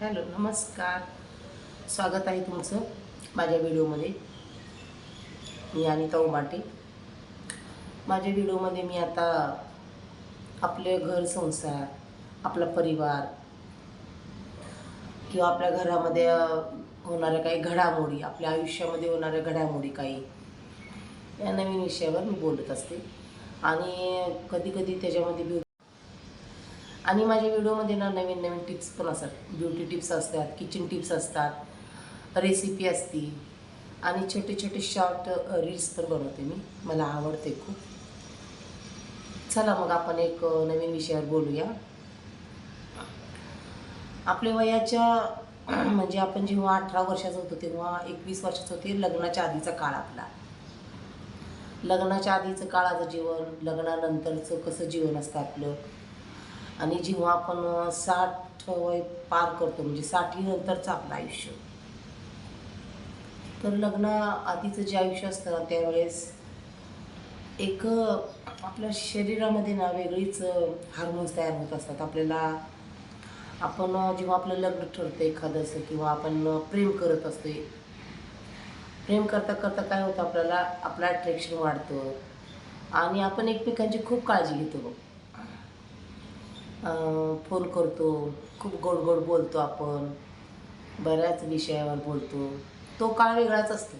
Hello नमस्कार. स्वागत आहे तुमचं माझ्या व्हिडिओमध्ये. मी अनिता उमाटे. माझ्या व्हिडिओमध्ये मी आता आपले घर संसार आपला परिवार किंवा आपल्या घरामध्ये होणाऱ्या काही घडामोडी आपल्या आयुष्यामध्ये होणाऱ्या घडामोडी काही या नवीन विषयावर मी बोलत असते. आणि कधी कधी त्याच्यामध्ये आणि माझ्या व्हिडिओमध्ये ना नवीन नवीन टिप्स पण असतात. ब्युटी टिप्स असतात किचन टिप्स असतात रेसिपी असती आणि छोटे छोटे शॉर्ट रील्स पण बनवते मी. मला आवडते खूप. चला मग आपण एक नवीन विषयावर बोलूया. आपल्या वयाच्या म्हणजे आपण जेव्हा अठरा वर्षाचं होतो तेव्हा एकवीस वर्षाचं होते लग्नाच्या आधीचा काळ आपला. लग्नाच्या आधीचं काळाचं जीवन लग्नानंतरचं कसं जीवन असतं आपलं? आणि जेव्हा आपण साठ वय पार करतो म्हणजे साठीनंतरचं आपलं आयुष्य. तर लग्न आधीचं जे आयुष्य असतं ना त्यावेळेस एक आपल्या शरीरामध्ये ना वेगळीच हार्मोन्स तयार होत असतात. आपल्याला आपण जेव्हा आपलं लग्न ठरतं एखादंसं किंवा आपण प्रेम करत असतो प्रेम करता करता काय होतं आपल्याला? आपलं अट्रॅक्शन वाढतं. आणि आपण एकमेकांची खूप काळजी घेतो बघ. फोन करतो. खूप गोड गोड बोलतो आपण. बऱ्याच विषयावर बोलतो. तो काळ वेगळाच असतो.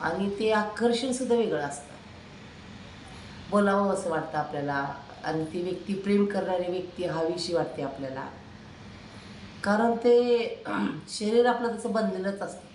आणि ते आकर्षणसुद्धा वेगळं असतं. बोलावं असं वाटतं आपल्याला. आणि ती व्यक्ती प्रेम करणारी व्यक्ती हवीशी वाटते आपल्याला. कारण ते शरीर आपलं तसं बनलेलंच असतं.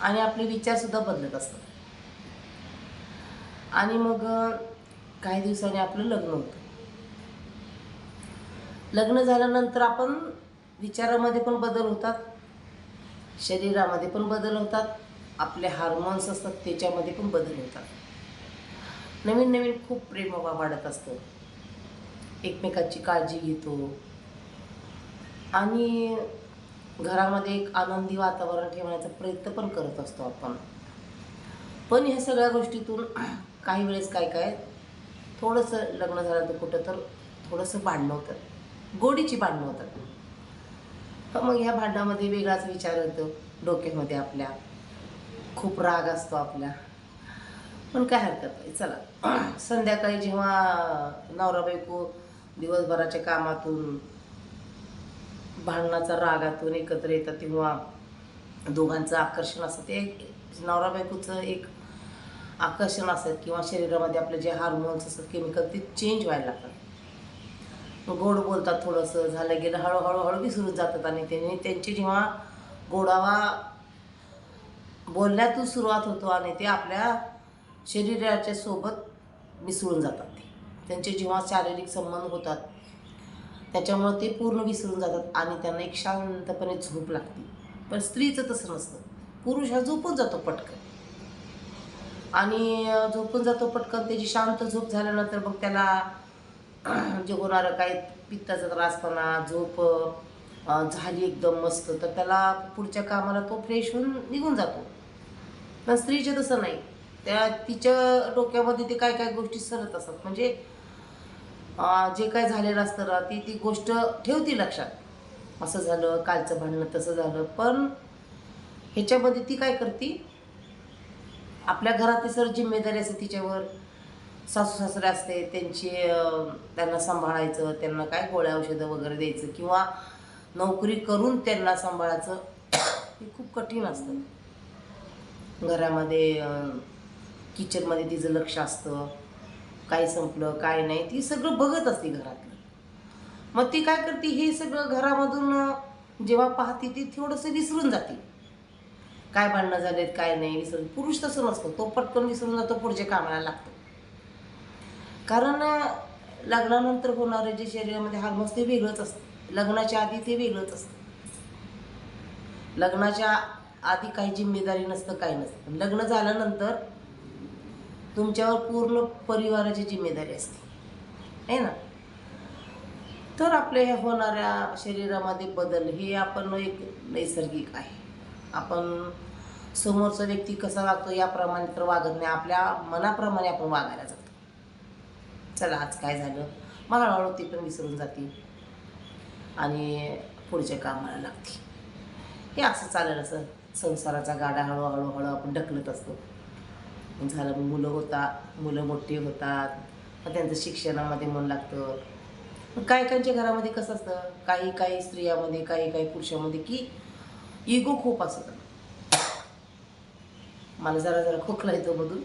आणि आपले विचारसुद्धा बदलत असतात. आणि मग काही दिवसांनी आपलं लग्न होतं. लग्न झाल्यानंतर आपण विचारामध्ये पण बदल होतात. शरीरामध्ये पण बदल होतात. आपले हार्मोन्स असतात त्याच्यामध्ये पण बदल होतात. नवीन नवीन खूप प्रेम वाढत असतं. एकमेकाची काळजी घेतो. आणि घरामध्ये एक आनंदी वातावरण ठेवण्याचा प्रयत्न पण करत असतो आपण. पण ह्या सगळ्या गोष्टीतून काही वेळेस काय काय थोडंसं लग्न झाल्यानंतर कुठं तर थोडंसं भांडणं होतं गोडीची भांडणं होतात. मग ह्या भांडणामध्ये वेगळाच विचार येतो डोक्यामध्ये आपल्या. खूप राग असतो आपल्या पण काय हरकत नाही. चला. संध्याकाळी जेव्हा नवरा बायको दिवसभराच्या कामातून भांडणाचा रागातून एकत्र येतात तेव्हा दोघांचं आकर्षण असतं. ते नवरा बायकोचं एक आकर्षण असतं किंवा शरीरामध्ये आपले जे हार्मोन्स असतात केमिकल ते चेंज व्हायला लागतात. गोड बोलतात थोडंसं झालं गेलं हळूहळू हळू विसरून जातात आणि त्यांनी त्यांची जेव्हा गोडावा बोलण्यातून सुरुवात होतो आणि ते आपल्या शरीराच्या सोबत मिसळून जातात ते. त्यांचे जेव्हा शारीरिक संबंध होतात त्याच्यामुळं ते पूर्ण विसरून जातात आणि त्यांना एक शांतपणे झोप लागते. पण स्त्रीचं तसं नसतं. पुरुष हा झोपून जातो पटकन. आणि झोपून जातो पटकन त्याची शांत झोप झाल्यानंतर मग त्याला जे होणारं काही पित्ताचा त्रासपणा झोप झाली एकदम मस्त तर त्याला पुढच्या कामाला तो फ्रेश होऊन निघून जातो. पण स्त्रीचे तसं नाही. त्या तिच्या डोक्यामध्ये ते काय काय गोष्टी सरत असतात. म्हणजे जे काय झालेलं असतं ना ती ती गोष्ट ठेवती लक्षात. असं झालं कालचं भांडणं तसं झालं. पण ह्याच्यामध्ये ती काय करते? आपल्या घरातली सर जिम्मेदारी असते तिच्यावर. सासू सासरे असते त्यांची त्यांना सांभाळायचं त्यांना काय गोळ्या औषधं वगैरे द्यायचं किंवा नोकरी करून त्यांना सांभाळायचं हे खूप कठीण असतं. घरामध्ये किचनमध्ये तिचं लक्ष असतं. काय संपलं काय नाही ती सगळं बघत असते घरातलं. मग ती काय करते हे सगळं घरामधून जेव्हा पाहते ती थोडंसं विसरून जाते. काय भांडणं झालेत काय नाही विसरून पुरुष तसं नसतो तो पटकन विसरून जातो पुढच्या कामाला लागतो. कारण लग्नानंतर होणारं जे शरीरामध्ये हार्मोन्स ते वेगळंच असतं. लग्नाच्या आधी ते वेगळंच असतं. लग्नाच्या आधी काही जिम्मेदारी नसतं काही नसतं. लग्न झाल्यानंतर तुमच्यावर पूर्ण परिवाराची जिम्मेदारी असते. आहे ना? तर आपल्या ह्या होणाऱ्या शरीरामध्ये बदल हे आपण एक नैसर्गिक आहे. आपण समोरचा व्यक्ती कसा वागतो याप्रमाणे तर वागत नाही. आपल्या मनाप्रमाणे आपण वागायला जातो. चला आज काय झालं? मग हळूहळू ती पण विसरून जाते. आणि पुढच्या कामाला लागते हे असं चालेल असं संसाराचा गाडा हळूहळू हळू आपण ढकलत असतो. झालं मग मुलं होतात मुलं मोठी होतात मग त्यांचं शिक्षणामध्ये मन लागतं. मग काही काहींच्या घरामध्ये कसं असतं? काही काही स्त्रियामध्ये काही काही पुरुषामध्ये की इगो खूप असतं. मला जरा जरा खोकला येतो मधून.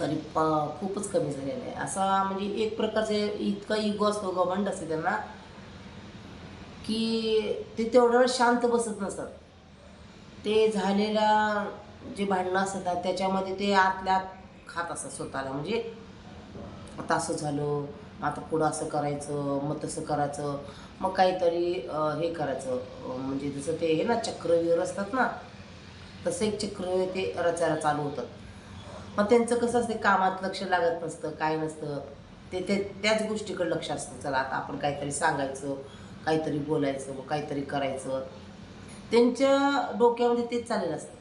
तरी प खूपच कमी झालेला आहे. असा म्हणजे एक प्रकारचे इतका इगो असतो गवंड असते त्यांना की ते तेवढं शांत बसत नसतात. ते झालेल्या जे भांडणं असतात त्याच्यामध्ये ते आतल्या खात असतात स्वतःला. म्हणजे आता असं झालं आता पुढं असं करायचं मग तसं करायचं मग काहीतरी हे करायचं. म्हणजे जसं ते हे ना चक्रव्यूह असतात ना तसं एक चक्रव्यूह ते रचायला चालू होतात. मग त्यांचं कसं असते कामात लक्ष लागत नसतं काय नसतं. ते ते त्याच गोष्टीकडे लक्ष असतं. चला आता आपण काहीतरी सांगायचं काहीतरी बोलायचं मग काहीतरी करायचं. त्यांच्या डोक्यामध्ये तेच चाललेलं असतं.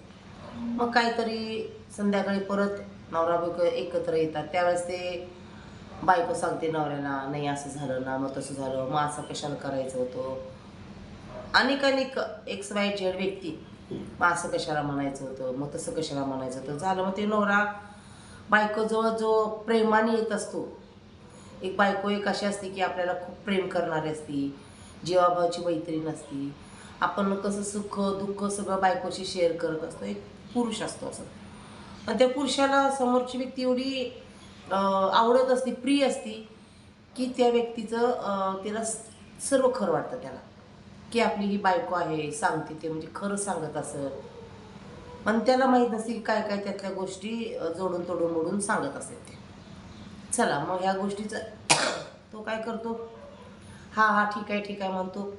मग काहीतरी संध्याकाळी परत नवरा बायको एकत्र येतात. त्यावेळेस ते बायको सांगते नवऱ्याला नाही असं झालं ना मग तसं झालं. मग असं कशाला करायचं होतं? अनेक अनेक एक्स वाय झेड व्यक्ती मग असं कशाला म्हणायचं होतं? मग तसं कशाला म्हणायचं होतं? झालं मग ते नवरा बायकोजवळ जो प्रेमाने येत असतो. एक बायको एक अशी असते की आपल्याला खूप प्रेम करणारी असती जीवाभावाची मैत्रीण असती. आपण कसं सुख दुःख सगळं बायकोशी शेअर करत असतो. एक पुरुष असतो असं. आणि त्या पुरुषाला समोरची व्यक्ती एवढी आवडत असते प्रिय असती की त्या व्यक्तीचं त्याला स- सर्व खरं वाटतं त्याला. की आपली ही बायको आहे सांगते ते म्हणजे खरं सांगत असत पण त्याला माहीत नसते की काय काय त्यातल्या गोष्टी जोडून तोडून मोडून सांगत असत ते. चला मग ह्या गोष्टीचा तो काय करतो? हा हा ठीक आहे ठीक आहे म्हणतो.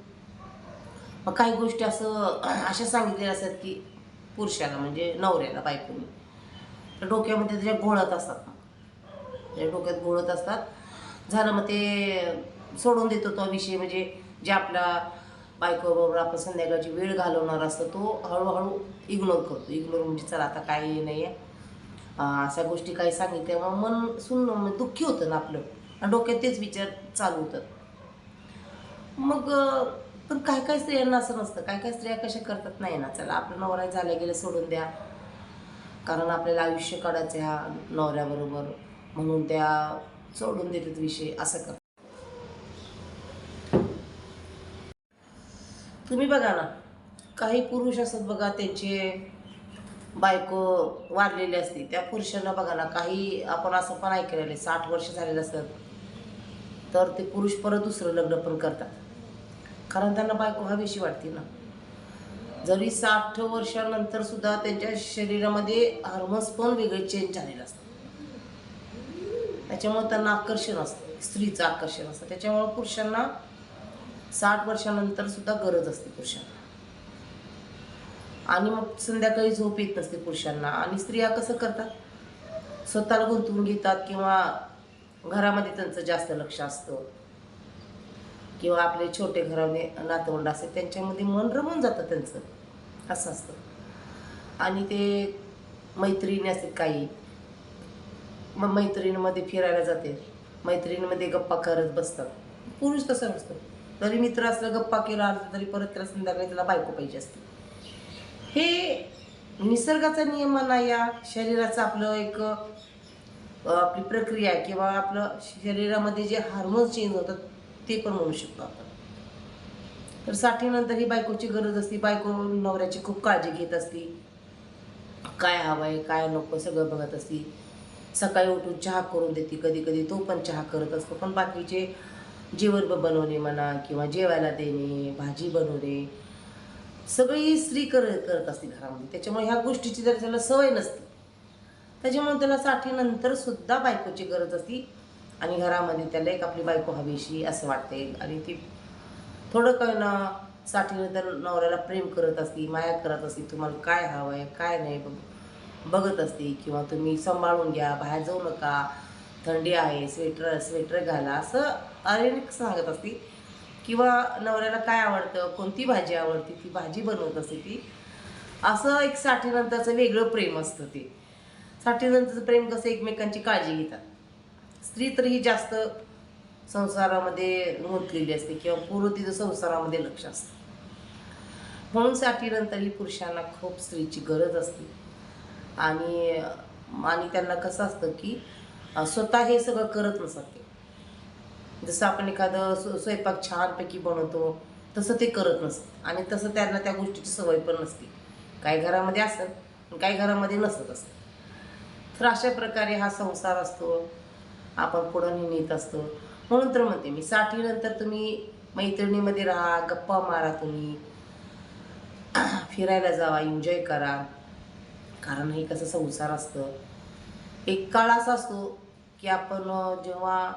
मग काही गोष्टी असं अशा सांगितलेल्या असतात की पुरुषाला म्हणजे नवऱ्याला बायकोनी. तर डोक्यामध्ये त्याच्या घोळत असतात मग. त्या डोक्यात घोळत असतात. झालं मग ते सोडून देतो तो विषय म्हणजे जे आपला बायकोबरोबर आपण संध्याकाळची वेळ घालवणार असतो तो हळूहळू इग्नोर करतो. इग्नोर म्हणजे चला आता काही नाही आहे अशा गोष्टी काही सांगितल्या मग मन सुन्न म्हणजे दुःखी होतं ना आपलं. आणि डोक्यात तेच विचार चालू होतात. मग पण काय काय स्त्रियांना असं नसतं. काय काय स्त्रिया कशा करतात नाही ना. चला आपलं नवरा झाल्या गेलं सोडून द्या. कारण आपल्याला आयुष्य काढायचं ह्या नवऱ्याबरोबर. म्हणून त्या सोडून देतात विषय. असं करतात. तुम्ही बघा ना काही पुरुष असतात बघा त्यांचे बायको वारलेली असते. त्या पुरुषांना बघा ना काही आपण असं पण ऐकलेलं आहे साठ वर्ष झालेलं असतात तर ते पुरुष परत दुसरं लग्न पण करतात. कारण त्यांना बायको हवीशी वाटते ना. जरी साठ वर्षानंतर सुद्धा त्यांच्या शरीरामध्ये हार्मोन्स पण वेगळे चेंज झालेले असतात. त्याच्यामुळे त्यांना आकर्षण असतं स्त्रीचं आकर्षण असतं. त्याच्यामुळे पुरुषांना साठ वर्षानंतर सुद्धा गरज असते पुरुषांना. आणि मग संध्याकाळी झोप येत नसते पुरुषांना. आणि स्त्रिया कसं करतात? स्वतःला गुंतवून घेतात किंवा घरामध्ये त्यांचं जास्त लक्ष असतं. किंवा आपले छोटे घरामध्ये नातवंड असते त्यांच्यामध्ये मन रमून जातं त्यांचं. असं असतं. आणि ते मैत्रिणी असतात काही. मग मैत्रिणीमध्ये फिरायला जाते. मैत्रिणीमध्ये गप्पा करत बसतात. पुरुष तसं नसतं. तरी मित्र असलं गप्पा केला तरी परत त्याला संध्याकाळी त्याला बायको पाहिजे असते. हे निसर्गाचा नियम म्हणा या शरीराचं आपलं एक आपली प्रक्रिया आहे किंवा आपलं शरीरामध्ये जे हार्मोन्स चेंज होतात ते पण म्हणू शकतो आपण. तर साठीनंतर ही बायकोची गरज असते बायको नवऱ्याची खूप काळजी घेत असते. काय हवं आहे काय नको सगळं बघत असते. सकाळी उठून चहा करून देते कधी कधी तो पण चहा करत असतो. पण बाकीचे जेवण बनवणे म्हणा किंवा जेवायला देणे भाजी बनवणे. सगळी स्त्री कर करत असते घरामध्ये. त्याच्यामुळे ह्या गोष्टीची जर त्याला सवय नसते त्याच्यामुळे त्याला साठीनंतर सुद्धा बायकोची गरज असती. आणि घरामध्ये त्याला एक आपली बायको हवीशी असं वाटते आणि ती थोडं काय ना साठीनंतर नवऱ्याला प्रेम करत असती माया करत असती. तुम्हाला काय हवं आहे काय नाही बघ बघत असते. किंवा तुम्ही सांभाळून घ्या बाहेर जाऊ नका. थंडी आहे स्वेटर स्वेटर घाला. असं अनेक सांगत असती किंवा नवऱ्याला काय आवडतं कोणती भाजी आवडते ती भाजी बनवत असते ती असं एक साठीनंतरचं वेगळं प्रेम असतं ते. साठीनंतरचं प्रेम कसं एकमेकांची काळजी घेतात. स्त्री तर ही जास्त संसारामध्ये गुंतलेली असते किंवा पूर्ण तिचं संसारामध्ये लक्ष असतं. म्हणून साठीनंतर ही पुरुषांना खूप स्त्रीची गरज असते. आणि आणि त्यांना कसं असतं की स्वतः हे सगळं करत नसतात ते. जसं आपण एखादं स्व- स्वयंपाक छानपैकी बनवतो तसं ते करत नसतं. आणि तसं त्यांना त्या गोष्टीची सवय पण नसते. काही घरामध्ये असत पण काही घरामध्ये नसत असत. तर अशा प्रकारे हा संसार असतो. आपण पुढं नेत असतो. म्हणून तर म्हणते मी साठीनंतर तुम्ही मैत्रिणीमध्ये राहा गप्पा मारा तुम्ही. फिरायला जावा एन्जॉय करा. कारण हे कसं संसार असतं. एक काळ असा असतो की आपण जेव्हा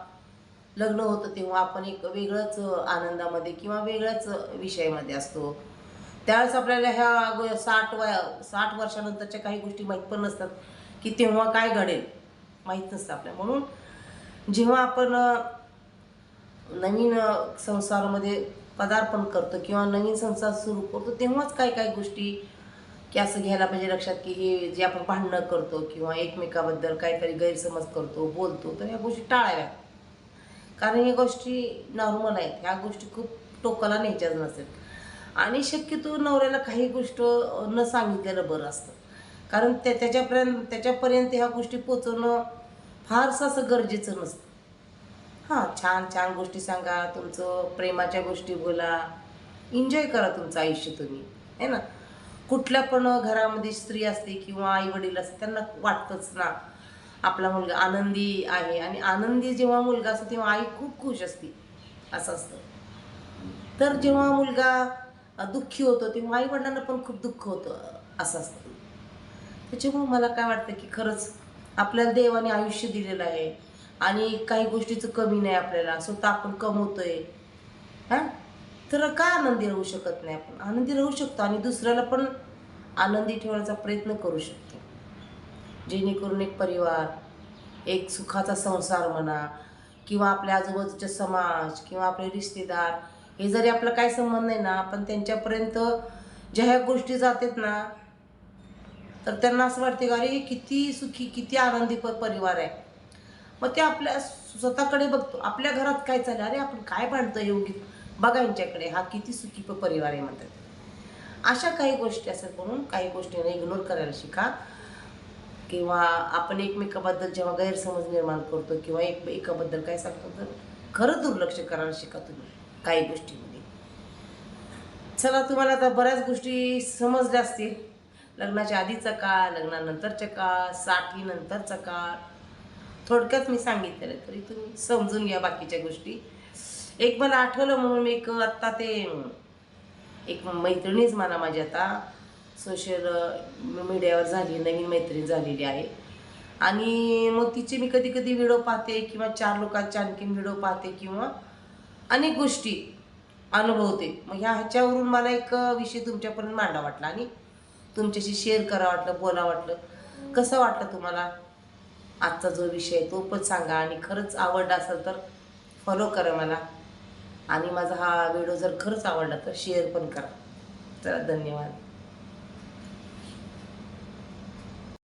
लग्न होतं तेव्हा आपण एक वेगळंच आनंदामध्ये किंवा वेगळ्याच विषयामध्ये असतो. त्यावेळेस आपल्याला ह्या साठ वया साठ वर्षानंतरच्या काही गोष्टी माहीत पण नसतात की तेव्हा काय घडेल माहीत नसतं आपल्या. म्हणून जेव्हा आपण नवीन संसारामध्ये पदार्पण करतो किंवा नवीन संसार सुरू करतो तेव्हाच काय काय गोष्टी की असं घ्यायला पाहिजे लक्षात की हे जे आपण भांडणं करतो किंवा एकमेकाबद्दल काहीतरी गैरसमज करतो बोलतो तर ह्या गोष्टी टाळाव्या कारण ह्या गोष्टी नॉर्मल आहेत. ह्या गोष्टी खूप टोकाला न्यायच्याच नसेल आणि शक्यतो नवऱ्याला काही गोष्ट न सांगितलेलं बरं असतं. कारण त्या त्याच्यापर्यंत त्याच्यापर्यंत ह्या गोष्टी पोचवणं फारसं असं गरजेचं नसतं. हां छान छान गोष्टी सांगा तुमचं प्रेमाच्या गोष्टी बोला. एन्जॉय करा तुमचं आयुष्य तुम्ही. है ना? कुठल्या पण घरामध्ये स्त्री असते किंवा आई वडील असते त्यांना वाटतंच ना आपला मुलगा आनंदी आहे. आणि आनंदी जेव्हा मुलगा असतो तेव्हा आई खूप खुश असते. असं असतं. तर जेव्हा मुलगा दुःखी होतो तेव्हा आई वडिलांना पण खूप दुःख होतं. असं असतं. त्याच्यामुळे मला काय वाटतं की खरंच आपल्याला देवाने आयुष्य दिलेलं आहे आणि काही गोष्टीचं कमी नाही आपल्याला स्वतः आपण कमवतोय हां? तर का आनंदी राहू शकत नाही आपण? आनंदी राहू शकतो आणि दुसऱ्याला पण आनंदी ठेवण्याचा प्रयत्न करू शकतो. जेणेकरून एक परिवार एक सुखाचा संसार म्हणा किंवा आपल्या आजूबाजूचे समाज किंवा आपले रिश्तेदार हे जरी आपला काय संबंध नाही ना पण त्यांच्यापर्यंत ज्या ह्या गोष्टी जातात ना तर त्यांना असं वाटते का अरे किती सुखी किती आनंदी परिवार आहे. मग ते आपल्या स्वतःकडे बघतो आपल्या घरात काय चाललं अरे आपण काय बांधतो योगी बघा यांच्याकडे हा किती सुखी परिवार आहे म्हणतात. अशा काही गोष्टी असतात म्हणून काही गोष्टींना इग्नोर करायला शिका. किंवा आपण एकमेकाबद्दल जेव्हा गैरसमज निर्माण करतो किंवा एक एकाबद्दल काय सांगतो तर खरं दुर्लक्ष करायला शिका तुम्ही काही गोष्टीमध्ये. चला तुम्हाला आता बऱ्याच गोष्टी समजल्या असतील. लग्नाच्या आधीचा काळ लग्नानंतरचा काळ साठीनंतरचा काळ. थोडक्यात मी सांगितलेलं तरी तुम्ही समजून घ्या बाकीच्या गोष्टी. एक मला आठवलं म्हणून मी एक आत्ता ते एक मैत्रिणीच मला माझी आता सोशल मीडियावर झाली नवीन मैत्रीण झालेली आहे. आणि मग तिचे मी कधी कधी व्हिडिओ पाहते किंवा चार लोकांचे आणखीन व्हिडिओ पाहते किंवा अनेक गोष्टी अनुभवते. मग ह्या ह्याच्यावरून मला एक विषय तुमच्यापर्यंत मांडा वाटला आणि तुमच्याशी शेअर करा वाटलं बोला वाटलं. कसं वाटलं तुम्हाला आजचा जो विषय आहे तो पण सांगा आणि खरंच आवडला असेल तर फॉलो करा मला. आणि माझा हा व्हिडिओ जर खरंच आवडला तर शेअर पण करा. चला धन्यवाद.